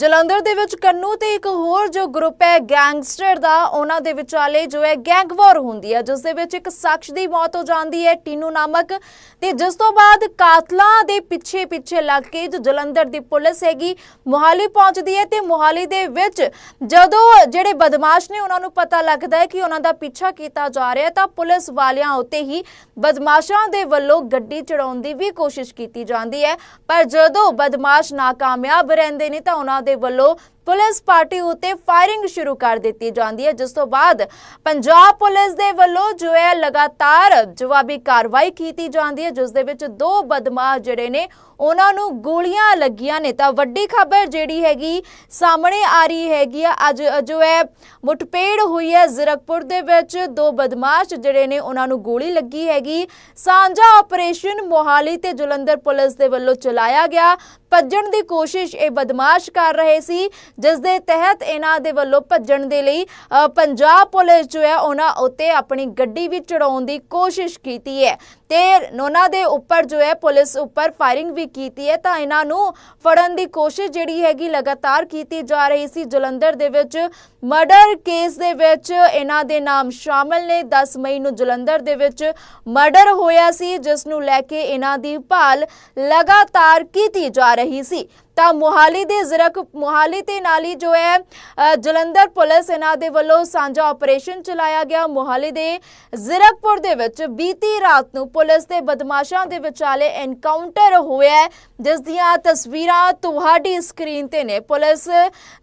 ਜਲੰਧਰ ਦੇ ਵਿੱਚ ਕੰਨੂ ਤੇ ਇੱਕ ਹੋਰ ਜੋ ਗਰੁੱਪ ਹੈ ਗੈਂਗਸਟਰ ਦਾ, ਉਹਨਾਂ ਦੇ ਵਿਚਾਲੇ ਜੋ ਹੈ ਗੈਂਗ ਵਾਰ ਹੁੰਦੀ ਹੈ, ਜਿਸ ਦੇ ਵਿੱਚ ਇੱਕ ਸ਼ਖਸ ਦੀ ਮੌਤ ਹੋ ਜਾਂਦੀ ਹੈ, ਟੀਨੂ ਨਾਮਕ। ਤੇ ਜਿਸ ਤੋਂ ਬਾਅਦ ਕਾਤਲਾਂ ਦੇ ਪਿੱਛੇ ਪਿੱਛੇ ਲੱਗ ਕੇ ਜੋ ਜਲੰਧਰ ਦੀ ਪੁਲਿਸ ਹੈਗੀ, ਮੁਹਾਲੀ ਪਹੁੰਚਦੀ ਹੈ ਤੇ ਮੁਹਾਲੀ ਦੇ ਵਿੱਚ ਜਦੋਂ ਜਿਹੜੇ ਬਦਮਾਸ਼ ਨੇ, ਉਹਨਾਂ ਨੂੰ ਪਤਾ ਲੱਗਦਾ ਹੈ ਕਿ ਉਹਨਾਂ ਦਾ ਪਿੱਛਾ ਕੀਤਾ ਜਾ ਰਿਹਾ ਤਾਂ ਪੁਲਿਸ ਵਾਲਿਆਂ ਉੱਤੇ ਹੀ ਬਦਮਾਸ਼ਾਂ ਦੇ ਵੱਲੋਂ ਗੱਡੀ ਚੜਾਉਣ ਦੀ ਵੀ ਕੋਸ਼ਿਸ਼ ਕੀਤੀ ਜਾਂਦੀ ਹੈ। ਪਰ ਜਦੋਂ ਬਦਮਾਸ਼ ਨਾਕਾਮਯਾਬ ਰਹਿੰਦੇ ਨੇ, ਤਾਂ ਉਹਨਾਂ ਦੇ ਵੱਲੋਂ ਪੁਲਿਸ ਪਾਰਟੀ ਉਤੇ ਫਾਇਰਿੰਗ ਸ਼ੁਰੂ ਕਰ ਦਿੱਤੀ ਜਾਂਦੀ ਹੈ, ਜਿਸ ਤੋਂ ਬਾਅਦ ਪੰਜਾਬ ਪੁਲਿਸ ਦੇ ਵੱਲੋਂ ਜੋ ਹੈ ਲਗਾਤਾਰ ਜਵਾਬੀ ਕਾਰਵਾਈ ਕੀਤੀ ਜਾਂਦੀ ਹੈ, ਜਿਸ ਦੇ ਵਿੱਚ ਦੋ ਬਦਮਾਸ਼ ਜਿਹੜੇ ਨੇ, ਉਹਨਾਂ ਨੂੰ ਗੋਲੀਆਂ ਲੱਗੀਆਂ ਨੇ। ਤਾਂ ਵੱਡੀ ਖਬਰ ਜਿਹੜੀ ਹੈਗੀ, ਸਾਹਮਣੇ ਆ ਰਹੀ ਹੈਗੀ ਆ, ਅੱਜ ਜੋ ਹੈ ਮੁਠਪੇੜ ਹੋਈ ਹੈ ਜ਼ੀਰਕਪੁਰ ਦੇ ਵਿੱਚ, ਦੋ ਬਦਮਾਸ਼ ਜਿਹੜੇ ਨੇ, ਉਹਨਾਂ ਨੂੰ ਗੋਲੀ ਲੱਗੀ ਹੈਗੀ। ਸਾਂਝਾ ਆਪਰੇਸ਼ਨ ਮੋਹਾਲੀ ਤੇ ਜਲੰਧਰ ਪੁਲਿਸ ਦੇ ਵੱਲੋਂ ਚਲਾਇਆ ਗਿਆ। ਭੱਜਣ ਦੀ ਕੋਸ਼ਿਸ਼ ਇਹ ਬਦਮਾਸ਼ ਕਰ ਰਹੇ ਸੀ ਜਿਸ ਦੇ ਤਹਿਤ ਇਹਨਾਂ ਦੇ ਵੱਲੋਂ ਭੱਜਣ ਦੇ ਲਈ ਅ, ਪੰਜਾਬ ਪੁਲਿਸ ਜੋ ਹੈ ਉਹਨਾਂ ਉੱਤੇ ਆਪਣੀ ਗੱਡੀ ਵੀ ਚੜਾਉਣ ਦੀ ਕੋਸ਼ਿਸ਼ ਕੀਤੀ ਹੈ। ਤੇ ਉਹਨਾਂ ਦੇ ਉੱਪਰ ਜੋ ਹੈ ਪੁਲਿਸ ਉੱਪਰ ਫਾਇਰਿੰਗ ਵੀ ਕੀਤੀ ਹੈ, ਤਾਂ ਇਹਨਾਂ ਨੂੰ ਫੜਨ ਦੀ ਕੋਸ਼ਿਸ਼ ਜਿਹੜੀ ਹੈਗੀ ਲਗਾਤਾਰ ਕੀਤੀ ਜਾ ਰਹੀ ਸੀ। ਜਲੰਧਰ ਦੇ ਵਿੱਚ ਮਰਡਰ ਕੇਸ ਦੇ ਵਿੱਚ ਇਹਨਾਂ ਦੇ ਨਾਮ ਸ਼ਾਮਲ ਨੇ। 10 ਮਈ ਨੂੰ ਜਲੰਧਰ ਦੇ ਵਿੱਚ ਮਰਡਰ ਹੋਇਆ ਸੀ, ਜਿਸ ਨੂੰ ਲੈ ਕੇ ਇਹਨਾਂ ਦੀ ਭਾਲ ਲਗਾਤਾਰ ਕੀਤੀ ਜਾ ਰਹੀ ਸੀ। ਤਾਂ ਮੋਹਾਲੀ ਦੇ ਜ਼ਰਕ, ਮੁਹਾਲੀ ਤੇ ਨਾਲੀ ਜੋ ਹੈ ਜਲੰਧਰ ਪੁਲਿਸ ਇਹਨਾਂ ਦੇ ਵੱਲੋਂ ਸਾਂਝਾ ਆਪਰੇਸ਼ਨ ਚਲਾਇਆ ਗਿਆ। ਮੋਹਾਲੀ ਦੇ ਜ਼ੀਰਕਪੁਰ ਦੇ ਵਿੱਚ ਬੀਤੀ ਰਾਤ ਨੂੰ ਪੁਲਿਸ ਤੇ ਬਦਮਾਸ਼ਾਂ ਦੇ ਵਿਚਾਲੇ ਐਨਕਾਊਂਟਰ ਹੋਇਆ ਜਿਸ ਦੀਆਂ ਤਸਵੀਰਾਂ ਤੁਹਾਡੀ ਸਕਰੀਨ ਤੇ ਨੇ। ਪੁਲਿਸ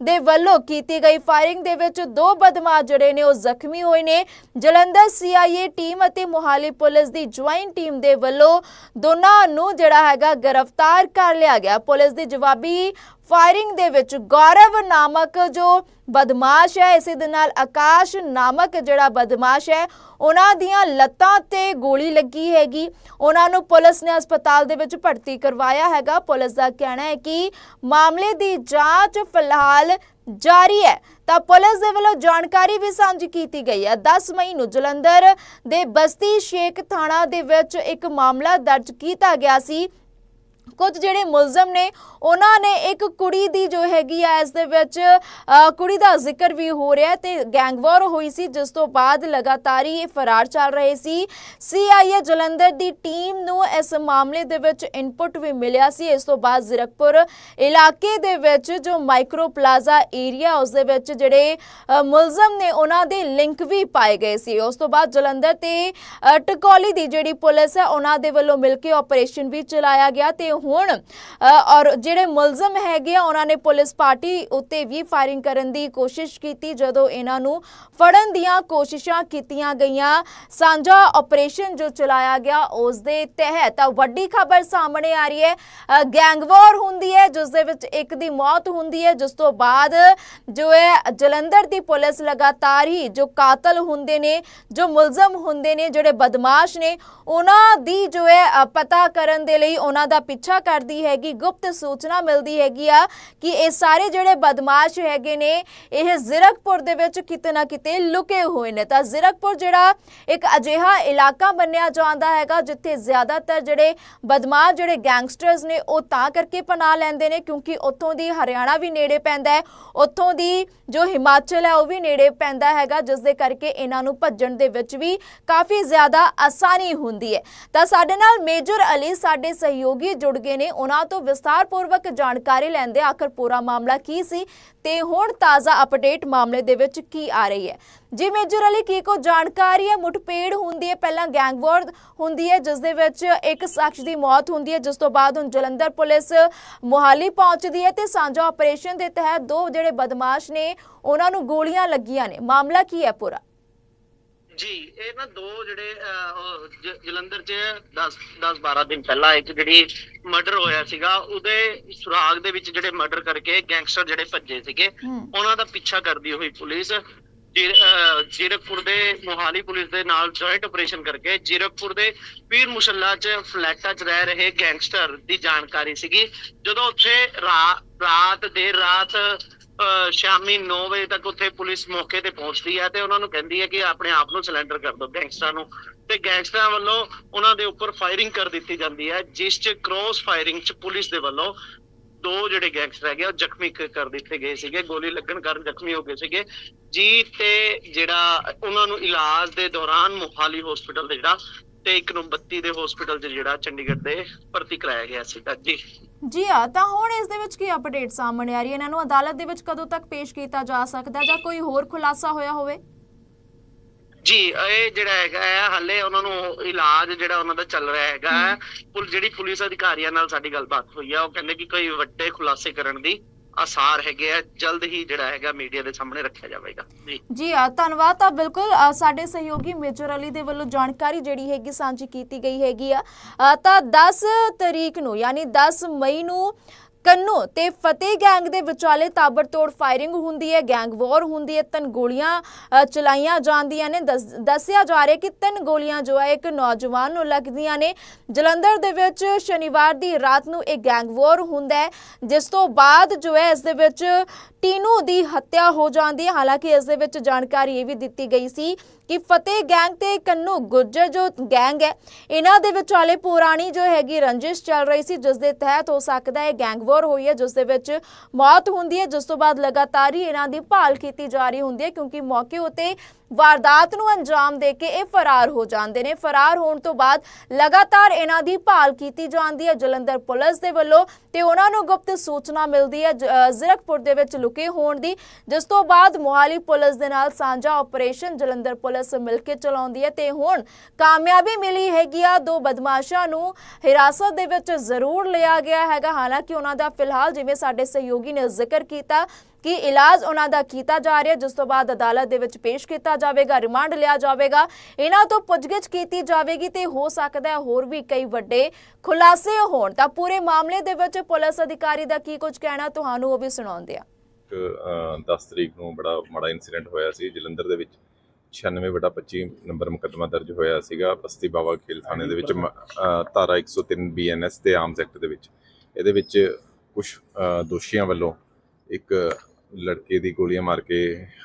ਦੇ ਵੱਲੋਂ ਕੀਤੀ ਗਈ ਫਾਇਰਿੰਗ ਦੇ ਵਿੱਚ ਦੋ ਬਦਮਾਸ਼ ਜਿਹੜੇ ਨੇ, ਉਹ ਜ਼ਖਮੀ ਹੋਏ ਨੇ। ਜਲੰਧਰ ਸੀਆਈਏ ਟੀਮ ਅਤੇ ਮੁਹਾਲੀ ਪੁਲਿਸ ਦੀ ਜੁਆਇੰਟ ਟੀਮ ਦੇ ਵੱਲੋਂ ਦੋਨਾਂ ਨੂੰ ਜਿਹੜਾ ਹੈਗਾ ਗ੍ਰਿਫਤਾਰ ਕਰ ਲਿਆ ਗਿਆ। ਪੁਲਿਸ ਦੀ ਜਵਾਬੀ ਫਾਇਰਿੰਗ ਦੇ ਵਿੱਚ ਗੌਰਵ ਨਾਮਕ ਜੋ ਬਦਮਾਸ਼ ਹੈ, ਇਸੇ ਦੇ ਨਾਲ ਆਕਾਸ਼ ਨਾਮਕ ਜਿਹੜਾ ਬਦਮਾਸ਼ ਹੈ, ਉਹਨਾਂ ਦੀਆਂ ਲੱਤਾਂ ਤੇ ਗੋਲੀ ਲੱਗੀ ਹੈਗੀ। ਉਹਨਾਂ ਨੂੰ ਪੁਲਿਸ ਨੇ ਹਸਪਤਾਲ ਦੇ ਵਿੱਚ ਭਰਤੀ ਕਰਵਾਇਆ ਹੈਗਾ। ਪੁਲਿਸ ਦਾ ਕਹਿਣਾ ਹੈ ਕਿ ਮਾਮਲੇ ਦੀ ਜਾਂਚ ਫਿਲਹਾਲ ਜਾਰੀ ਹੈ। ਤਾਂ ਪੁਲਿਸ ਦੇ ਵੱਲੋਂ ਜਾਣਕਾਰੀ ਵੀ ਸਾਂਝੀ ਕੀਤੀ ਗਈ ਹੈ। 10 ਮਈ ਨੂੰ ਜਲੰਧਰ ਦੇ ਬਸਤੀ ਸ਼ੇਖ ਥਾਣਾ ਦੇ ਵਿੱਚ ਇੱਕ ਮਾਮਲਾ ਦਰਜ ਕੀਤਾ ਗਿਆ ਸੀ। ਕੁਝ ਜਿਹੜੇ ਮੁਲਜ਼ਮ ਨੇ ਉਹਨਾਂ ਨੇ ਇੱਕ ਕੁੜੀ ਦੀ ਜੋ ਹੈਗੀ ਆ ਇਸ ਦੇ ਵਿੱਚ ਕੁੜੀ ਦਾ ਜ਼ਿਕਰ ਵੀ ਹੋ ਰਿਹਾ ਹੈ ਤੇ ਗੈਂਗਵਾਰ ਹੋਈ ਸੀ ਜਿਸ ਤੋਂ ਬਾਅਦ ਲਗਾਤਾਰ ਹੀ ਇਹ ਫਰਾਰ ਚੱਲ ਰਹੇ ਸੀ। ਸੀਆਈਏ ਜਲੰਧਰ ਦੀ ਟੀਮ ਨੂੰ ਇਸ ਮਾਮਲੇ ਦੇ ਵਿੱਚ ਇਨਪੁਟ ਵੀ ਮਿਲਿਆ ਸੀ। ਇਸ ਤੋਂ ਬਾਅਦ ਜ਼ੀਰਕਪੁਰ ਇਲਾਕੇ ਦੇ ਵਿੱਚ ਜੋ ਮਾਈਕਰੋ ਪਲਾਜ਼ਾ ਏਰੀਆ ਉਸ ਦੇ ਵਿੱਚ ਜਿਹੜੇ ਮੁਲਜ਼ਮ ਨੇ ਉਹਨਾਂ ਦੇ ਲਿੰਕ ਵੀ ਪਾਏ ਗਏ ਸੀ। ਉਸ ਤੋਂ ਬਾਅਦ ਜਲੰਧਰ ਤੇ ਅ, ਟਕੌਲੀ ਦੀ ਜਿਹੜੀ ਪੁਲਿਸ ਹੈ ਉਹਨਾਂ ਦੇ ਵੱਲੋਂ ਮਿਲ ਕੇ ਆਪਰੇਸ਼ਨ ਵੀ ਚਲਾਇਆ ਗਿਆ ਤੇ ਹੁਣ। ਔਰ ਜਿਹੜੇ ਮੁਲਜ਼ਮ ਹੈਗੇ ਆ, ਉਹਨਾਂ ਨੇ ਪੁਲਿਸ ਪਾਰਟੀ ਉੱਤੇ ਵੀ ਫਾਇਰਿੰਗ ਕਰਨ ਦੀ ਕੋਸ਼ਿਸ਼ ਕੀਤੀ, ਜਦੋਂ ਇਹਨਾਂ ਨੂੰ ਫੜਨ ਦੀਆਂ ਕੋਸ਼ਿਸ਼ਾਂ ਕੀਤੀਆਂ ਗਈਆਂ। ਸਾਂਝਾ ਆਪਰੇਸ਼ਨ ਜੋ ਚਲਾਇਆ ਗਿਆ, ਉਸ ਦੇ ਤਹਿਤ ਵੱਡੀ ਖਬਰ ਸਾਹਮਣੇ ਆ ਰਹੀ ਹੈ। ਗੈਂਗਵਾਰ ਹੁੰਦੀ ਹੈ, ਜਿਸ ਦੇ ਵਿੱਚ ਇੱਕ ਦੀ ਮੌਤ ਹੁੰਦੀ ਹੈ, ਜਿਸ ਤੋਂ ਬਾਅਦ ਜੋ ਹੈ, ਜਲੰਧਰ ਦੀ ਪੁਲਿਸ ਲਗਾਤਾਰ ਹੀ ਜੋ ਕਾਤਲ ਹੁੰਦੇ ਨੇ, ਜੋ ਮੁਲਜ਼ਮ ਹੁੰਦੇ ਨੇ, ਜਿਹੜੇ ਬਦਮਾਸ਼ ਨੇ, ਉਹਨਾਂ ਦੀ ਜੋ ਹੈ ਪਤਾ ਕਰਨ ਦੇ ਲਈ ਉਹਨਾਂ ਦਾ ਪਿੱਛਾ ਕਰਦੀ ਹੈਗੀ, ਗੁਪਤ ਸੂਚਨਾ ਮਿਲਦੀ ਹੈਗੀ ਆ ਕਿ ਇਹ ਸਾਰੇ ਜਿਹੜੇ ਬਦਮਾਸ਼ ਹੈਗੇ ਨੇ, ਇਹ ਜ਼ੀਰਕਪੁਰ ਦੇ ਵਿੱਚ ਕਿਤੇ ਨਾ ਕਿਤੇ ਲੁਕੇ ਹੋਏ ਨੇ। ਤਾਂ ਜ਼ੀਰਕਪੁਰ ਜਿਹੜਾ ਇੱਕ ਅਜਿਹਾ ਇਲਾਕਾ ਮੰਨਿਆ ਜਾਂਦਾ ਹੈਗਾ, ਜਿੱਥੇ ਜ਼ਿਆਦਾਤਰ ਜਿਹੜੇ ਬਦਮਾਸ਼, ਜਿਹੜੇ ਗੈਂਗਸਟਰਸ ਨੇ, ਉਹ ਤਾਂ ਕਰਕੇ ਪਨਾਹ ਲੈਂਦੇ ਨੇ, ਕਿਉਂਕਿ ਉੱਥੋਂ ਦੀ ਹਰਿਆਣਾ ਵੀ ਨੇੜੇ ਪੈਂਦਾ ਹੈ। ਉੱਥੋਂ ਦੀ ਜੋ ਹਿਮਾਚਲ ਹੈ, ਉਹ ਵੀ ਨੇੜੇ ਪੈਂਦਾ ਹੈਗਾ ਜਿਸ ਦੇ ਕਰਕੇ ਇਹਨਾਂ ਨੂੰ ਭੱਜਣ ਦੇ ਵਿੱਚ ਵੀ ਕਾਫੀ ਜ਼ਿਆਦਾ ਆਸਾਨੀ ਹੁੰਦੀ ਹੈ। ਤਾਂ ਸਾਡੇ ਨਾਲ ਮੇਜਰ ਅਲੀ, ਸਾਡੇ ਸਹਿਯੋਗੀ ਜੁੜ ਗਏ ਨੇ। ਉਹਨਾਂ ਤੋਂ ਵਿਸਥਾਰਪੂਰਵਕ ਜਾਣਕਾਰੀ ਲੈਂਦੇ ਆਖਰ ਪੂਰਾ ਮਾਮਲਾ ਕੀ ਸੀ ਤੇ ਹੁਣ ਤਾਜ਼ਾ ਅਪਡੇਟ ਮਾਮਲੇ ਦੇ ਵਿੱਚ ਕੀ ਆ ਰਹੀ ਹੈ। ਜੀ ਮੇਜਰ ਅਲੀ, ਕੀ ਕੋ ਜਾਣਕਾਰੀ ਹੈ? ਮੁਠਪੇੜ ਹੁੰਦੀ ਹੈ, ਪਹਿਲਾਂ ਗੈਂਗਵਾਰ ਹੁੰਦੀ ਹੈ, ਜਿਸ ਦੇ ਵਿੱਚ ਇੱਕ ਸ਼ਖਸ ਦੀ ਮੌਤ ਹੁੰਦੀ ਹੈ, ਜਿਸ ਤੋਂ ਬਾਅਦ ਹੁਣ ਜਲੰਧਰ ਪੁਲਿਸ ਮੁਹਾਲੀ ਪਹੁੰਚਦੀ ਹੈ ਤੇ ਸਾਂਝਾ ਆਪਰੇਸ਼ਨ ਦੇ ਤਹਿਤ ਦੋ ਜਿਹੜੇ ਬਦਮਾਸ਼ ਨੇ, ਉਹਨਾਂ ਨੂੰ ਗੋਲੀਆਂ ਲੱਗੀਆਂ ਨੇ। ਮਾਮਲਾ ਕੀ ਹੈ ਪੂਰਾ? ਜੀ ਇਹ ਨਾ ਦੋ ਜਿਹੜੇ ਜਲੰਧਰ 'ਚ 10 10 12 ਦਿਨ ਪਹਿਲਾਂ ਇੱਕ ਜਿਹੜੀ ਮਰਡਰ ਹੋਇਆ ਸੀਗਾ ਉਹਦੇ ਸੁਰਾਗ ਦੇ ਵਿੱਚ ਜਿਹੜੇ ਮਰਡਰ ਕਰਕੇ ਗੈਂਗਸਟਰ ਜਿਹੜੇ ਭੱਜੇ ਸੀਗੇ ਉਹਨਾਂ ਦਾ ਪਿੱਛਾ ਕਰਦੀ ਹੋਈ ਪੁਲਿਸ ਜੀਰਕਪੁਰ ਦੇ ਮੋਹਾਲੀ ਪੁਲਿਸ ਦੇ ਨਾਲ ਜੁਆਇੰਟ ਆਪਰੇਸ਼ਨ ਕਰਕੇ ਜੀਰਕਪੁਰ ਦੇ ਪੀਰ ਮੁਸ਼ੱਲਾ 'ਚ ਫਲੈਟਾਂ 'ਚ ਰਹਿ ਰਹੇ ਗੈਂਗਸਟਰ ਦੀ ਜਾਣਕਾਰੀ ਸੀਗੀ। ਜਦੋਂ ਉੱਥੇ ਰਾਤ ਦੇਰ ਰਾਤ ਸ਼ਾਮੀ 9 ਵਜੇ ਤੱਕ ਉੱਥੇ ਪੁਲਿਸ ਮੌਕੇ ਤੇ ਪਹੁੰਚਦੀ ਹੈ ਤੇ ਉਹਨਾਂ ਨੂੰ ਕਹਿੰਦੀ ਹੈ ਕਿ ਆਪਣੇ ਆਪ ਨੂੰ ਸਿਲੰਡਰ ਕਰ ਦਿਓ ਗੈਂਗਸਟਰਾਂ ਨੂੰ। ਤੇ ਗੈਂਗਸਟਰਾਂ ਵੱਲੋਂ ਉਹਨਾਂ ਦੇ ਉੱਪਰ ਫਾਇਰਿੰਗ ਕਰ ਦਿੱਤੀ ਜਾਂਦੀ ਹੈ, ਜਿਸ 'ਚ ਕ੍ਰੋਸ ਫਾਇਰਿੰਗ 'ਚ ਪੁਲਿਸ ਦੇ ਵੱਲੋਂ ਦੋ ਜਿਹੜੇ ਗੈਂਗਸਟਰ ਹੈਗੇ ਉਹ ਜ਼ਖਮੀ ਕਰ ਦਿੱਤੇ ਗਏ ਸੀਗੇ, ਗੋਲੀ ਲੱਗਣ ਕਾਰਨ ਜ਼ਖਮੀ ਹੋ ਗਏ ਸੀਗੇ। ਜੀ ਤੇ ਜਿਹੜਾ ਉਹਨਾਂ ਨੂੰ ਇਲਾਜ ਦੇ ਦੌਰਾਨ ਮੋਹਾਲੀ ਹਸਪੀਟਲ ਦੇ ਜਿਹੜਾ ਤੇ ਇੱਕ ਨੂੰ 32 ਦੇ ਹਸਪੀਟਲ 'ਚ ਜਿਹੜਾ ਚੰਡੀਗੜ੍ਹ ਦੇ ਭਰਤੀ ਕਰਾਇਆ ਗਿਆ ਸੀਗਾ ਜੀ। ਜੀ ਆ ਤਾਂ ਹੁਣ ਇਸ ਦੇ ਵਿੱਚ ਕੀ ਅਪਡੇਟ ਸਾਹਮਣੇ ਆ ਰਹੀ ਹੈ? ਇਹਨਾਂ ਨੂੰ ਅਦਾਲਤ ਦੇ ਵਿੱਚ ਕਦੋਂ ਤੱਕ ਪੇਸ਼ ਕੀਤਾ ਜਾ ਸਕਦਾ ਜਾਂ ਕੋਈ ਹੋਰ ਖੁਲਾਸਾ ਹੋਇਆ ਹੋਵੇ? ਜੀ ਇਹ ਜਿਹੜਾ ਹੈਗਾ ਹਾਲੇ ਉਹਨਾਂ ਨੂੰ ਇਲਾਜ ਜਿਹੜਾ ਉਹਨਾਂ ਦਾ ਚੱਲ ਰਿਹਾ ਹੈਗਾ। ਪੁਲ ਜਿਹੜੀ ਪੁਲਿਸ ਅਧਿਕਾਰੀਆਂ ਨਾਲ ਸਾਡੀ ਗੱਲਬਾਤ ਹੋਈ ਆ ਉਹ ਕਹਿੰਦੇ ਕਿ ਕੋਈ ਵੱਡੇ ਖੁਲਾਸੇ ਕਰਨ ਦੀ ਆਸਾਰ ਹੈਗੇ ਆ, ਜਲਦ ਹੀ ਜਿਹੜਾ ਹੈਗਾ ਮੀਡੀਆ ਦੇ ਸਾਹਮਣੇ ਰੱਖਿਆ ਜਾਵੇਗਾ। ਜੀ। ਜੀ ਧੰਨਵਾਦ ਤਾਂ ਬਿਲਕੁਲ ਸਾਡੇ ਸਹਿਯੋਗੀ ਮੇਜਰ ਅਲੀ ਦੇ ਵੱਲੋਂ ਜਾਣਕਾਰੀ ਜਿਹੜੀ ਹੈਗੀ ਸਾਂਝੀ ਕੀਤੀ ਗਈ ਹੈਗੀ ਆ। ਤਾਂ 10 ਤਰੀਕ ਨੂੰ, ਯਾਨੀ 10 ਮਈ ਨੂੰ ਕੰਨੂ ਤੇ ਫਤਿਹ ਗੈਂਗ ਦੇ ਵਿਚਾਲੇ ਤਾਬੜਤੋੜ ਫਾਇਰਿੰਗ ਹੁੰਦੀ ਹੈ, ਗੈਂਗ ਵਾਰ ਹੁੰਦੀ ਹੈ, ਤਿੰਨ ਗੋਲੀਆਂ ਚਲਾਈਆਂ ਜਾਂਦੀਆਂ ਨੇ। ਦੱਸ- ਦੱਸਿਆ ਜਾ ਰਿਹਾ ਕਿ ਤਿੰਨ ਗੋਲੀਆਂ ਜੋ ਹੈ, ਇੱਕ ਨੌਜਵਾਨ ਨੂੰ ਲੱਗਦੀਆਂ ਨੇ। ਜਲੰਧਰ ਦੇ ਵਿੱਚ ਸ਼ਨੀਵਾਰ ਦੀ ਰਾਤ ਨੂੰ ਇਹ ਗੈਂਗ ਵਾਰ ਹੁੰਦਾ ਹੈ, ਜਿਸ ਤੋਂ ਬਾਅਦ ਜੋ ਹੈ, ਇਸ ਦੇ ਵਿੱਚ ਟੀਨੂ ਦੀ ਹੱਤਿਆ ਹੋ ਜਾਂਦੀ ਹੈ। ਹਾਲਾਂਕਿ ਇਸ ਦੇ ਵਿੱਚ ਜਾਣਕਾਰੀ ਇਹ ਵੀ ਦਿੱਤੀ ਗਈ ਸੀ ਕਿ ਫਤਿਹ ਗੈਂਗ ਤੇ ਕੰਨੂ ਗੁੱਜਰ ਜੋ ਗੈਂਗ ਹੈ, ਇਹਨਾਂ ਦੇ ਵਿਚਾਲੇ ਪੁਰਾਣੀ ਜੋ ਹੈਗੀ ਰੰਜਿਸ਼ ਚੱਲ ਰਹੀ ਸੀ, ਜਿਸ ਦੇ ਤਹਿਤ ਹੋ ਸਕਦਾ ਹੈ ਗੈਂਗ ਵਾਰ ਹੋਈ ਹੈ, ਜਿਸ ਦੇ ਵਿੱਚ ਮੌਤ ਹੁੰਦੀ ਹੈ। ਜਿਸ ਤੋਂ ਬਾਅਦ ਲਗਾਤਾਰ ਹੀ ਇਹਨਾਂ ਦੀ ਭਾਲ ਕੀਤੀ ਜਾ ਰਹੀ ਹੁੰਦੀ ਹੈ, ਕਿਉਂਕਿ ਮੌਕੇ ਉਤੇ ਵਾਰਦਾਤ ਨੂੰ ਅੰਜਾਮ ਦੇ ਕੇ ਇਹ ਫਰਾਰ ਹੋ ਜਾਂਦੇ ਨੇ। ਫਰਾਰ ਹੋਣ ਤੋਂ ਬਾਅਦ ਲਗਾਤਾਰ ਇਹਨਾਂ ਦੀ ਭਾਲ ਕੀਤੀ ਜਾਂਦੀ ਹੈ। ਜਲੰਧਰ ਪੁਲਿਸ ਦੇ ਵੱਲੋਂ ਤੇ ਉਹਨਾਂ ਨੂੰ ਗੁਪਤ ਸੂਚਨਾ ਮਿਲਦੀ ਹੈ ਜ਼ੀਰਕਪੁਰ ਦੇ ਵਿੱਚ ਲੁਕੇ ਹੋਣ ਦੀ। ਜਿਸ ਤੋਂ ਬਾਅਦ ਮੋਹਾਲੀ ਪੁਲਿਸ ਦੇ ਨਾਲ ਸਾਂਝਾ ਆਪਰੇਸ਼ਨ ਜਲੰਧਰ ਪੁਲਿਸ ਮਿਲ ਕੇ ਚਲਾਉਂਦੀ ਹੈ ਤੇ ਹੁਣ ਕਾਮਯਾਬੀ ਮਿਲੀ ਹੈਗੀ ਆ। ਦੋ ਬਦਮਾਸ਼ਾਂ ਨੂੰ ਹਿਰਾਸਤ ਦੇ ਵਿੱਚ ਜ਼ਰੂਰ ਲਿਆ ਗਿਆ ਹੈਗਾ। ਹਾਲਾਂਕਿ ਉਹਨਾਂ ਦਾ ਫਿਲਹਾਲ ਜਿਵੇਂ ਸਾਡੇ ਸਹਿਯੋਗੀ ਨੇ ਜ਼ਿਕਰ ਕੀਤਾ ਕਿ ਇਲਾਜ ਉਹਨਾਂ ਦਾ ਕੀਤਾ ਜਾ ਰਿਹਾ, ਜਿਸ ਤੋਂ ਬਾਅਦ ਅਦਾਲਤ ਦੇ ਵਿੱਚ ਪੇਸ਼ ਕੀਤਾ ਜਾਵੇਗਾ, ਰਿਮਾਂਡ ਲਿਆ ਜਾਵੇਗਾ। ਇਹਨਾਂ ਤੋਂ ਪੁੱਛਗਿੱਛ ਕੀਤੀ ਜਾਵੇਗੀ ਤੇ ਹੋ ਸਕਦਾ ਹੈ ਹੋਰ ਵੀ ਕਈ ਵੱਡੇ ਖੁਲਾਸੇ ਹੋਣ। ਤਾਂ ਪੂਰੇ ਮਾਮਲੇ ਦੇ ਵਿੱਚ ਪੁਲਿਸ ਅਧਿਕਾਰੀ ਦਾ ਕੀ ਕੁਝ ਕਹਿਣਾ, ਤੁਹਾਨੂੰ ਉਹ ਵੀ ਸੁਣਾਉਂਦੇ ਆ। 10 ਤਰੀਕ ਨੂੰ ਬੜਾ ਮਾੜਾ ਇਨਸੀਡੈਂਟ ਹੋਇਆ ਸੀ, ਜਲੰਧਰ ਦੇ ਵਿੱਚ 96/25 ਨੰਬਰ ਮੁਕੱਦਮਾ ਦਰਜ ਹੋਇਆ ਸੀਗਾ, ਬਸਤੀ ਬਾਵਾ ਖੇਲ ਥਾਣੇ ਦੇ ਵਿੱਚ ਧਾਰਾ 103 ਬੀਐਨਐਸ ਤੇ ਆਰਮਸ ਐਕਟ ਦੇ ਵਿੱਚ। ਇਹਦੇ ਵਿੱਚ ਕੁਝ ਦੋਸ਼ੀਆਂ ਵੱਲੋਂ ਇੱਕ ਲੜਕੇ ਦੀ ਗੋਲੀਆਂ ਮਾਰ ਕੇ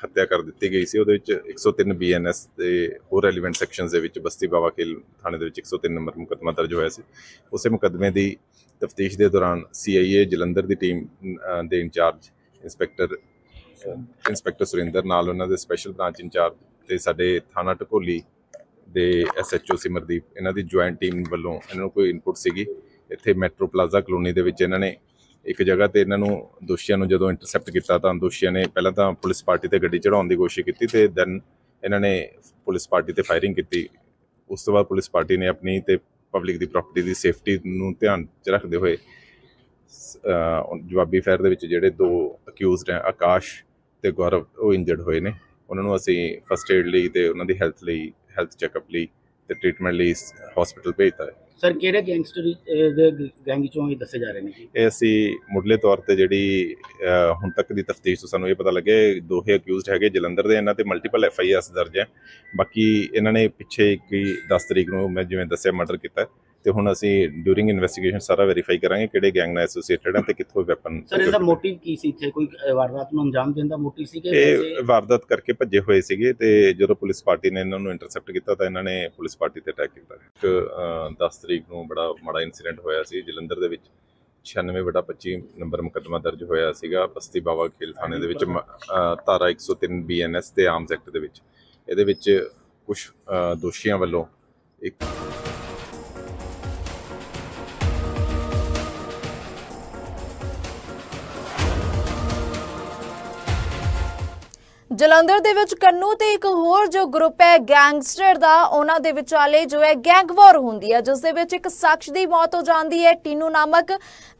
ਹੱਤਿਆ ਕਰ ਦਿੱਤੀ ਗਈ ਸੀ। ਉਹਦੇ ਵਿੱਚ 103 ਬੀਐਨਐਸ ਤੇ ਹੋਰ ਰੈਲੀਵੈਂਟ ਸੈਕਸ਼ਨਸ ਦੇ ਵਿੱਚ ਬਸਤੀ ਬਾਵਾ ਖੇਲ ਥਾਣੇ ਦੇ ਵਿੱਚ 103 ਨੰਬਰ ਮੁਕੱਦਮਾ ਦਰਜ ਹੋਇਆ ਸੀ। ਉਸੇ ਮੁਕੱਦਮੇ ਦੀ ਤਫਤੀਸ਼ ਦੇ ਦੌਰਾਨ ਸੀਆਈਏ ਜਲੰਧਰ ਦੀ ਟੀਮ ਦੇ in charge inspector inspector Surinder ਨਾਲ ਉਹਨਾਂ ਦੇ ਸਪੈਸ਼ਲ ਬ੍ਰਾਂਚ ਇੰਚਾਰਜ ਤੇ ਸਾਡੇ ਥਾਣਾ ਟਕੋਲੀ ਦੇ ਐਸਐਚਓ ਸਿਮਰਦੀਪ, ਇਹਨਾਂ ਦੀ ਜੁਆਇੰਟ ਟੀਮ ਵੱਲੋਂ ਇਹਨਾਂ ਨੂੰ ਕੋਈ ਇਨਪੁਟ ਸੀਗੀ। ਇੱਥੇ ਮੈਟਰੋ ਪਲਾਜ਼ਾ ਕਲੋਨੀ ਦੇ ਵਿੱਚ ਇਹਨਾਂ ਨੇ ਇੱਕ ਜਗ੍ਹਾ ਤੇ ਇਹਨਾਂ ਨੂੰ ਦੋਸ਼ੀਆਂ ਨੂੰ ਜਦੋਂ ਇੰਟਰਸੈਪਟ ਕੀਤਾ ਤਾਂ ਦੋਸ਼ੀਆਂ ਨੇ ਪਹਿਲਾਂ ਤਾਂ ਪੁਲਿਸ ਪਾਰਟੀ ਤੇ ਗੱਡੀ ਚੜਾਉਣ ਦੀ ਕੋਸ਼ਿਸ਼ ਕੀਤੀ ਤੇ ਦੈਨ ਇਹਨਾਂ ਨੇ ਪੁਲਿਸ ਪਾਰਟੀ ਤੇ ਫਾਇਰਿੰਗ ਕੀਤੀ। ਉਸ ਤੋਂ ਬਾਅਦ ਪੁਲਿਸ ਪਾਰਟੀ ਨੇ ਆਪਣੀ ਤੇ ਪਬਲਿਕ ਦੀ ਪ੍ਰਾਪਰਟੀ ਦੀ ਸੇਫਟੀ ਨੂੰ ਧਿਆਨ 'ਚ ਰੱਖਦੇ ਹੋਏ ਜਵਾਬੀ ਫਾਇਰ ਦੇ ਵਿੱਚ ਜਿਹੜੇ ਦੋ ਅਕਿਊਜ਼ਡ ਹੈ, ਆਕਾਸ਼ ਤੇ ਗੌਰਵ, ਉਹ ਇੰਜਰਡ ਹੋਏ ਨੇ। ਉਹਨਾਂ ਨੂੰ ਅਸੀਂ ਫਸਟ ਏਡ ਲਈ ਤੇ ਉਹਨਾਂ ਦੀ ਹੈਲਥ ਲਈ ਹੈਲਥ ਚੈੱਕਅਪ ਲਈ ਤੇ ਟ੍ਰੀਟਮੈਂਟ ਲਈ ਹਸਪੀਟਲ ਭੇਜਤਾ ਹੈ। ਸਰ ਕਿਹੜੇ ਗੈਂਗਸਟਰ ਦੇ ਗੈਂਗ ਚੋਂ ਇਹ ਦੱਸੇ ਜਾ ਰਹੇ ਨੇ ਜੀ? ਇਹ ਅਸੀਂ ਮੁੱਢਲੇ ਤੌਰ ਤੇ ਜਿਹੜੀ ਹੁਣ ਤੱਕ ਦੀ ਤਫਤੀਸ਼ ਤੋਂ ਸਾਨੂੰ ਇਹ ਪਤਾ ਇਹ ਦੋਹੇ ਅਕਿਊਜ਼ਡ ਹੈਗੇ ਜਲੰਧਰ ਦੇ ਇਹਨਾਂ ਤੇ ਮਲਟੀਪਲ ਐਫ ਆਈ ਆਰਸ ਦਰਜ ਹੈ। ਬਾਕੀ ਇਹਨਾਂ ਨੇ ਪਿੱਛੇ ਇੱਕ ਹੀ 10 ਤਰੀਕ ਨੂੰ ਮੈਂ ਜਿਵੇਂ ਦੱਸਿਆ ਮਰਡਰ ਕੀਤਾ ਤੇ ਹੁਣ ਅਸੀਂ ਡਿਊਰਿੰਗ ਇਨਵੈਸਟੀਗੇਸ਼ਨ ਸਾਰਾ ਵੈਰੀਫਾਈ ਕਰਾਂਗੇ ਕਿਹੜੇ ਗੈਂਗ ਨਾਲ ਐਸੋਸੀਏਟਡ ਹੈ ਤੇ ਕਿੱਥੋਂ ਵੈਪਨ ਸਰ ਇਹਦਾ ਮੋਟਿਵ ਕੀ ਸੀ ਇੱਥੇ? ਕੋਈ ਵਾਰਦਾਤ ਨੂੰ ਅੰਜਾਮ ਦੇਣ ਦਾ ਮੋਟਿਵ ਸੀ ਕਿ ਇਹ ਵਾਰਦਾਤ ਕਰਕੇ ਭੱਜੇ ਹੋਏ ਸੀਗੇ ਤੇ ਜਦੋਂ ਪੁਲਿਸ ਪਾਰਟੀ ਨੇ ਇਹਨਾਂ ਨੂੰ ਇੰਟਰਸੈਪਟ ਕੀਤਾ ਤਾਂ ਇਹਨਾਂ ਨੇ ਪੁਲਿਸ ਪਾਰਟੀ ਤੇ ਅਟੈਕ ਕੀਤਾ। ਇੱਕ, ਅਹ, 10 ਤਰੀਕ ਨੂੰ ਬੜਾ ਮਾੜਾ ਇਨਸੀਡੈਂਟ ਹੋਇਆ ਸੀ। ਜਲੰਧਰ ਦੇ ਵਿੱਚ 96 ਬਟਾ 25 ਨੰਬਰ ਮੁਕੱਦਮਾ ਦਰਜ ਹੋਇਆ ਸੀਗਾ ਬਸਤੀ ਬਾਵਾ ਖੇਲ ਥਾਣੇ ਦੇ ਵਿੱਚ ਧਾਰਾ 103 ਬੀਐਨਐਸ ਤੇ ਆਰਮਸ ਐਕਟ ਦੇ ਵਿੱਚ। ਇਹਦੇ ਵਿੱਚ ਕੁਝ ਦੋਸ਼ੀਆਂ ਵੱਲੋਂ ਇੱਕ ਜਲੰਧਰ ਦੇ ਵਿੱਚ ਕੰਨੂ ਤੇ ਇੱਕ ਹੋਰ ਜੋ ਗਰੁੱਪ ਹੈ, ਗੈਂਗਸਟਰ ਦਾ, ਉਹਨਾਂ ਦੇ ਵਿਚਾਲੇ ਜੋ ਹੈ, ਗੈਂਗ ਵਾਰ ਹੁੰਦੀ ਹੈ, ਜਿਸ ਦੇ ਵਿੱਚ ਇੱਕ ਸ਼ਖਸ ਦੀ ਮੌਤ ਹੋ ਜਾਂਦੀ ਹੈ, ਟੀਨੂ ਨਾਮਕ।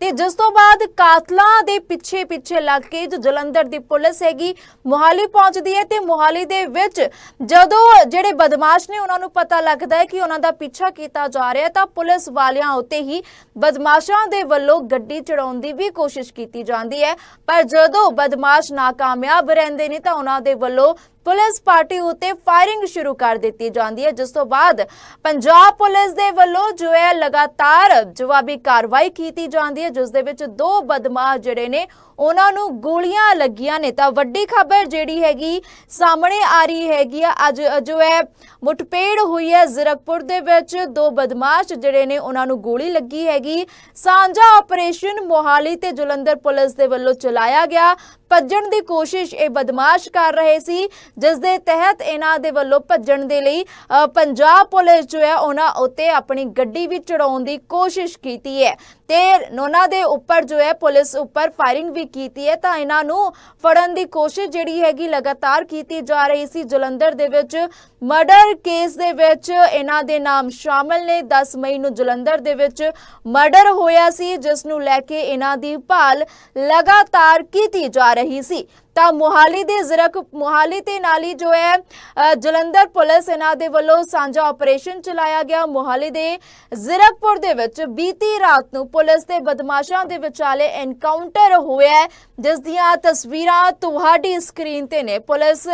ਤੇ ਜਿਸ ਤੋਂ ਬਾਅਦ ਕਾਤਲਾਂ ਦੇ ਪਿੱਛੇ ਪਿੱਛੇ ਲੱਗ ਕੇ ਜੋ ਜਲੰਧਰ ਦੀ ਪੁਲਿਸ ਹੈਗੀ, ਮੋਹਾਲੀ ਪਹੁੰਚਦੀ ਹੈ ਤੇ ਮੋਹਾਲੀ ਦੇ ਵਿੱਚ ਜਦੋਂ ਜਿਹੜੇ ਬਦਮਾਸ਼ ਨੇ, ਉਹਨਾਂ ਨੂੰ ਪਤਾ ਲੱਗਦਾ ਹੈ ਕਿ ਉਹਨਾਂ ਦਾ ਪਿੱਛਾ ਕੀਤਾ ਜਾ ਰਿਹਾ ਤਾਂ ਪੁਲਿਸ ਵਾਲਿਆਂ ਉੱਤੇ ਹੀ ਬਦਮਾਸ਼ਾਂ ਦੇ ਵੱਲੋਂ ਗੱਡੀ ਚੜਾਉਣ ਦੀ ਵੀ ਕੋਸ਼ਿਸ਼ ਕੀਤੀ ਜਾਂਦੀ ਹੈ। ਪਰ ਜਦੋਂ ਬਦਮਾਸ਼ ਨਾਕਾਮਯਾਬ ਰਹਿੰਦੇ ਨੇ, ਤਾਂ ਉਹਨਾਂ ਦੇ ਵੱਲੋਂ ਪੁਲਿਸ ਪਾਰਟੀ ਉੱਤੇ ਫਾਇਰਿੰਗ ਸ਼ੁਰੂ ਕਰ ਦਿੱਤੀ ਜਾਂਦੀ ਹੈ। ਜਿਸ ਤੋਂ ਬਾਅਦ ਪੰਜਾਬ ਪੁਲਿਸ ਦੇ ਵੱਲੋਂ ਜੋ ਹੈ ਲਗਾਤਾਰ ਜਵਾਬੀ ਕਾਰਵਾਈ ਕੀਤੀ ਜਾਂਦੀ ਹੈ। ਜਿਸ ਦੇ ਵਿੱਚ ਦੋ ਬਦਮਾਸ਼ ਜਿਹੜੇ ਨੇ ਉਹਨਾਂ ਨੂੰ ਗੋਲੀਆਂ ਲੱਗੀਆਂ ਨੇ। ਤਾਂ ਵੱਡੀ ਖਬਰ ਜਿਹੜੀ ਹੈਗੀ ਸਾਹਮਣੇ ਆ ਰਹੀ ਹੈਗੀ ਆ। ਅੱਜ ਜੋ ਹੈ ਮੁਠਭੇੜ ਹੋਈ ਹੈ ਜ਼ੀਰਕਪੁਰ ਦੇ ਵਿੱਚ ਦੋ ਬਦਮਾਸ਼ ਜਿਹੜੇ ਨੇ ਉਹਨਾਂ ਨੂੰ ਗੋਲੀ ਲੱਗੀ ਹੈਗੀ। ਸਾਂਝਾ ਆਪਰੇਸ਼ਨ ਮੋਹਾਲੀ ਤੇ ਜਲੰਧਰ ਪੁਲਿਸ ਦੇ ਵੱਲੋਂ ਚਲਾਇਆ ਗਿਆ। ਭੱਜਣ ਦੀ ਕੋਸ਼ਿਸ਼ ਇਹ ਬਦਮਾਸ਼ ਕਰ ਰਹੇ ਸੀ ਜਿਸ ਦੇ ਤਹਿਤ ਇਹਨਾਂ ਦੇ ਵੱਲੋਂ ਭੱਜਣ ਦੇ ਲਈ ਅ, ਪੰਜਾਬ ਪੁਲਿਸ ਜੋ ਹੈ ਉਹਨਾਂ ਉੱਤੇ ਆਪਣੀ ਗੱਡੀ ਵੀ ਚੜਾਉਣ ਦੀ ਕੋਸ਼ਿਸ਼ ਕੀਤੀ ਹੈ। ਤੇ ਉਹਨਾਂ ਦੇ ਉੱਪਰ ਜੋ ਹੈ ਪੁਲਿਸ ਉੱਪਰ ਫਾਇਰਿੰਗ ਵੀ ਕੀਤੀ ਹੈ, ਤਾਂ ਇਹਨਾਂ ਨੂੰ ਫੜਨ ਦੀ ਕੋਸ਼ਿਸ਼ ਜਿਹੜੀ ਹੈਗੀ ਲਗਾਤਾਰ ਕੀਤੀ ਜਾ ਰਹੀ ਸੀ। ਜਲੰਧਰ ਦੇ ਵਿੱਚ ਮਰਡਰ ਕੇਸ ਦੇ ਵਿੱਚ ਇਹਨਾਂ ਦੇ ਨਾਮ ਸ਼ਾਮਲ ਨੇ। 10 ਮਈ ਨੂੰ ਜਲੰਧਰ ਦੇ ਵਿੱਚ ਮਰਡਰ ਹੋਇਆ ਸੀ, ਜਿਸ ਨੂੰ ਲੈ ਕੇ ਇਹਨਾਂ ਦੀ ਭਾਲ ਲਗਾਤਾਰ ਕੀਤੀ ਜਾ ਰਹੀ ਸੀ। ਤਾਂ ਮੋਹਾਲੀ ਦੇ ਜ਼ਰਕ ਮੁਹਾਲੀ ਤੇ ਨਾਲੀ ਜੋ ਹੈ ਜਲੰਧਰ ਪੁਲਿਸ ਇਹਨਾਂ ਦੇ ਵੱਲੋਂ ਸਾਂਝਾ ਆਪਰੇਸ਼ਨ ਚਲਾਇਆ ਗਿਆ। ਮੋਹਾਲੀ ਦੇ ਜ਼ੀਰਕਪੁਰ ਦੇ ਵਿੱਚ ਬੀਤੀ ਰਾਤ ਨੂੰ ਪੁਲਿਸ ਤੇ ਬਦਮਾਸ਼ਾਂ ਦੇ ਵਿਚਾਲੇ ਐਨਕਾਊਂਟਰ ਹੋਇਆ ਜਿਸ ਦੀਆਂ ਤਸਵੀਰਾਂ ਤੁਹਾਡੀ ਸਕਰੀਨ ਤੇ ਨੇ। ਪੁਲਿਸ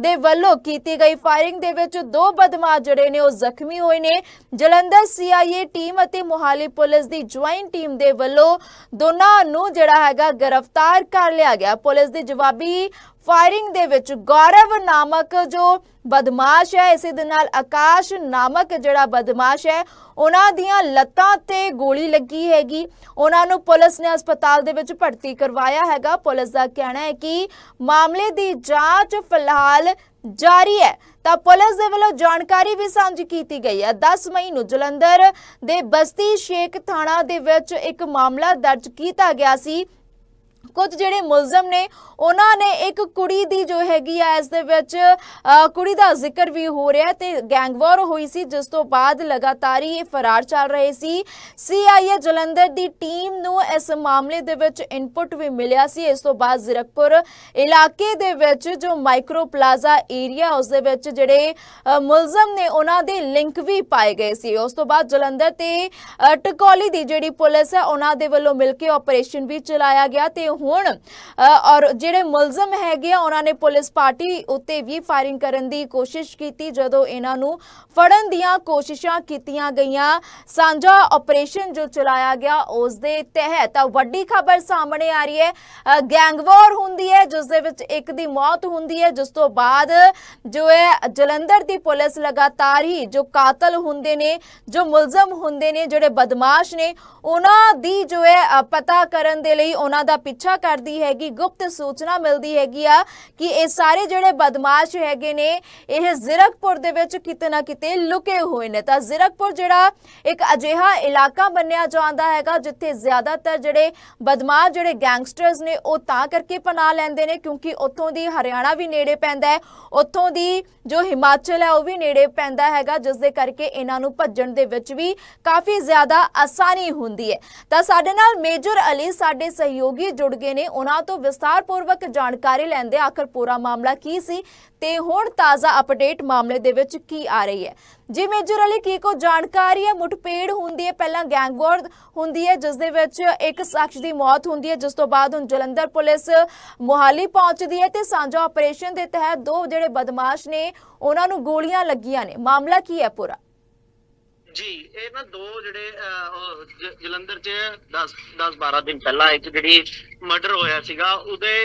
ਦੇ ਵੱਲੋਂ ਕੀਤੀ ਗਈ ਫਾਇਰਿੰਗ ਦੇ ਵਿੱਚ ਦੋ ਬਦਮਾਸ਼ ਜਿਹੜੇ ਨੇ ਉਹ ਜ਼ਖਮੀ ਹੋਏ ਨੇ। ਜਲੰਧਰ ਸੀਆਈਏ ਟੀਮ ਅਤੇ ਮੋਹਾਲੀ ਪੁਲਿਸ ਦੀ ਜੁਆਇੰਟ ਟੀਮ ਦੇ ਵੱਲੋਂ ਦੋਨਾਂ ਨੂੰ ਜਿਹੜਾ ਹੈਗਾ ਗ੍ਰਿਫਤਾਰ ਕਰ ਲਿਆ ਗਿਆ। ਪੁਲਿਸ ਦੇ ਜਵਾਬ ਫਾਇਰਿੰਗ ਦੇ ਵਿੱਚ ਗੌਰਵ ਨਾਮਕ ਜੋ ਬਦਮਾਸ਼ ਹੈ, ਇਸੇ ਦੇ ਨਾਲ ਆਕਾਸ਼ ਨਾਮਕ ਜਿਹੜਾ ਬਦਮਾਸ਼ ਹੈ, ਉਹਨਾਂ ਦੀਆਂ ਲੱਤਾਂ ਤੇ ਗੋਲੀ ਲੱਗੀ ਹੈਗੀ। ਉਹਨਾਂ ਨੂੰ ਪੁਲਿਸ ਨੇ ਹਸਪਤਾਲ ਦੇ ਵਿੱਚ ਭਰਤੀ ਕਰਵਾਇਆ ਹੈਗਾ। ਪੁਲਿਸ ਦਾ ਕਹਿਣਾ ਹੈ ਕਿ ਮਾਮਲੇ ਦੀ ਜਾਂਚ ਫਿਲਹਾਲ ਜਾਰੀ ਹੈ। ਤਾਂ ਪੁਲਿਸ ਦੇ ਵੱਲੋਂ ਜਾਣਕਾਰੀ ਵੀ ਸਾਂਝੀ ਕੀਤੀ ਗਈ ਹੈ। 10 ਮਈ ਨੂੰ ਜਲੰਧਰ ਦੇ ਬਸਤੀ ਸ਼ੇਖ ਥਾਣਾ ਦੇ ਵਿੱਚ ਇੱਕ ਮਾਮਲਾ ਦਰਜ ਕੀਤਾ ਗਿਆ ਸੀ। ਕੁਝ ਜਿਹੜੇ ਮੁਲਜ਼ਮ ਨੇ ਉਹਨਾਂ ਨੇ ਇੱਕ ਕੁੜੀ ਦੀ ਜੋ ਹੈਗੀ ਆ ਇਸ ਦੇ ਵਿੱਚ ਕੁੜੀ ਦਾ ਜ਼ਿਕਰ ਵੀ ਹੋ ਰਿਹਾ ਤੇ ਗੈਂਗਵਾਰ ਹੋਈ ਸੀ ਜਿਸ ਤੋਂ ਬਾਅਦ ਲਗਾਤਾਰ ਹੀ ਇਹ ਫਰਾਰ ਚੱਲ ਰਹੇ ਸੀ। ਸੀਆਈਏ ਜਲੰਧਰ ਦੀ ਟੀਮ ਨੂੰ ਇਸ ਮਾਮਲੇ ਦੇ ਵਿੱਚ ਇਨਪੁਟ ਵੀ ਮਿਲਿਆ ਸੀ। ਇਸ ਤੋਂ ਬਾਅਦ ਜ਼ੀਰਕਪੁਰ ਇਲਾਕੇ ਦੇ ਵਿੱਚ ਜੋ ਮਾਈਕਰੋ ਪਲਾਜ਼ਾ ਏਰੀਆ ਉਸ ਦੇ ਵਿੱਚ ਜਿਹੜੇ ਮੁਲਜ਼ਮ ਨੇ ਉਹਨਾਂ ਦੇ ਲਿੰਕ ਵੀ ਪਾਏ ਗਏ ਸੀ। ਉਸ ਤੋਂ ਬਾਅਦ ਜਲੰਧਰ ਤੇ ਅ, ਟਕੌਲੀ ਦੀ ਜਿਹੜੀ ਪੁਲਿਸ ਹੈ ਉਹਨਾਂ ਦੇ ਵੱਲੋਂ ਮਿਲ ਕੇ ਆਪਰੇਸ਼ਨ ਵੀ ਚਲਾਇਆ ਗਿਆ ਤੇ ਹੁਣ। ਔਰ ਜਿਹੜੇ ਮੁਲਜ਼ਮ ਹੈਗੇ ਆ, ਉਹਨਾਂ ਨੇ ਪੁਲਿਸ ਪਾਰਟੀ ਉੱਤੇ ਵੀ ਫਾਇਰਿੰਗ ਕਰਨ ਦੀ ਕੋਸ਼ਿਸ਼ ਕੀਤੀ, ਜਦੋਂ ਇਹਨਾਂ ਨੂੰ ਫੜਨ ਦੀਆਂ ਕੋਸ਼ਿਸ਼ਾਂ ਕੀਤੀਆਂ ਗਈਆਂ। ਸਾਂਝਾ ਆਪਰੇਸ਼ਨ ਜੋ ਚਲਾਇਆ ਗਿਆ, ਉਸ ਦੇ ਤਹਿਤ ਵੱਡੀ ਖਬਰ ਸਾਹਮਣੇ ਆ ਰਹੀ ਹੈ। ਗੈਂਗਵਾਰ ਹੁੰਦੀ ਹੈ, ਜਿਸ ਦੇ ਵਿੱਚ ਇੱਕ ਦੀ ਮੌਤ ਹੁੰਦੀ ਹੈ, ਜਿਸ ਤੋਂ ਬਾਅਦ ਜੋ ਹੈ, ਜਲੰਧਰ ਦੀ ਪੁਲਿਸ ਲਗਾਤਾਰ ਹੀ ਜੋ ਕਾਤਲ ਹੁੰਦੇ ਨੇ, ਜੋ ਮੁਲਜ਼ਮ ਹੁੰਦੇ ਨੇ, ਜਿਹੜੇ ਬਦਮਾਸ਼ ਨੇ, ਉਹਨਾਂ ਦੀ ਜੋ ਹੈ ਪਤਾ ਕਰਨ ਦੇ ਲਈ ਉਹਨਾਂ ਦਾ ਪਿੱਛਾ ਕਰਦੀ ਹੈਗੀ, ਗੁਪਤ ਸੂਚਨਾ ਮਿਲਦੀ ਹੈਗੀ ਆ ਕਿ ਇਹ ਸਾਰੇ ਜਿਹੜੇ ਬਦਮਾਸ਼ ਹੈਗੇ ਨੇ, ਇਹ ਜ਼ੀਰਕਪੁਰ ਦੇ ਵਿੱਚ ਕਿਤੇ ਨਾ ਕਿਤੇ ਲੁਕੇ ਹੋਏ ਨੇ। ਤਾਂ ਜ਼ੀਰਕਪੁਰ ਜਿਹੜਾ ਇੱਕ ਅਜਿਹਾ ਇਲਾਕਾ ਮੰਨਿਆ ਜਾਂਦਾ ਹੈਗਾ, ਜਿੱਥੇ ਜ਼ਿਆਦਾਤਰ ਜਿਹੜੇ ਬਦਮਾਸ਼, ਜਿਹੜੇ ਗੈਂਗਸਟਰਸ ਨੇ, ਉਹ ਤਾਂ ਕਰਕੇ ਪਨਾਹ ਲੈਂਦੇ ਨੇ, ਕਿਉਂਕਿ ਉੱਥੋਂ ਦੀ ਹਰਿਆਣਾ ਵੀ ਨੇੜੇ ਪੈਂਦਾ ਹੈ। ਉੱਥੋਂ ਦੀ ਜੋ ਹਿਮਾਚਲ ਹੈ, ਉਹ ਵੀ ਨੇੜੇ ਪੈਂਦਾ ਹੈਗਾ ਜਿਸ ਦੇ ਕਰਕੇ ਇਹਨਾਂ ਨੂੰ ਭੱਜਣ ਦੇ ਵਿੱਚ ਵੀ ਕਾਫੀ ਜ਼ਿਆਦਾ ਆਸਾਨੀ ਹੁੰਦੀ ਹੈ। ਤਾਂ ਸਾਡੇ ਨਾਲ ਮੇਜਰ ਅਲੀ, ਸਾਡੇ ਸਹਿਯੋਗੀ ਜੁੜ ਗਏ ਨੇ। ਉਹਨਾਂ ਤੋਂ ਵਿਸਤਾਰਪੂਰਵਕ ਜਾਣਕਾਰੀ ਲੈਂਦੇ ਆਖਰ ਪੂਰਾ ਮਾਮਲਾ ਕੀ ਸੀ ਤੇ ਹੁਣ ਤਾਜ਼ਾ ਅਪਡੇਟ ਮਾਮਲੇ ਦੇ ਵਿੱਚ ਕੀ ਆ ਰਹੀ ਹੈ। ਜੀ ਮੇਜਰ ਅਲੀ, ਕੀ ਕੋ ਜਾਣਕਾਰੀ ਹੈ? ਮੁਠਭੇੜ ਹੁੰਦੀ ਹੈ, ਪਹਿਲਾਂ ਗੈਂਗਵਾਰ ਹੁੰਦੀ ਹੈ, ਜਿਸ ਦੇ ਵਿੱਚ ਇੱਕ ਸ਼ਖਸ ਦੀ ਮੌਤ ਹੁੰਦੀ ਹੈ, ਜਿਸ ਤੋਂ ਬਾਅਦ ਹੁਣ ਜਲੰਧਰ ਪੁਲਿਸ ਮੁਹਾਲੀ ਪਹੁੰਚਦੀ ਹੈ ਤੇ ਸਾਂਝਾ ਆਪਰੇਸ਼ਨ ਦੇ ਤਹਿਤ ਦੋ ਜਿਹੜੇ ਬਦਮਾਸ਼ ਨੇ, ਉਹਨਾਂ ਨੂੰ ਗੋਲੀਆਂ ਲੱਗੀਆਂ ਨੇ। ਮਾਮਲਾ ਕੀ ਹੈ ਪੂਰਾ? ਜੀ, ਇਹ ਨਾ ਦੋ ਜਿਹੜੇ ਜਲੰਧਰ 'ਚ 10 10 12 ਦਿਨ ਪਹਿਲਾਂ ਇੱਕ ਜਿਹੜੀ ਮਰਡਰ ਹੋਇਆ ਸੀਗਾ, ਉਹਦੇ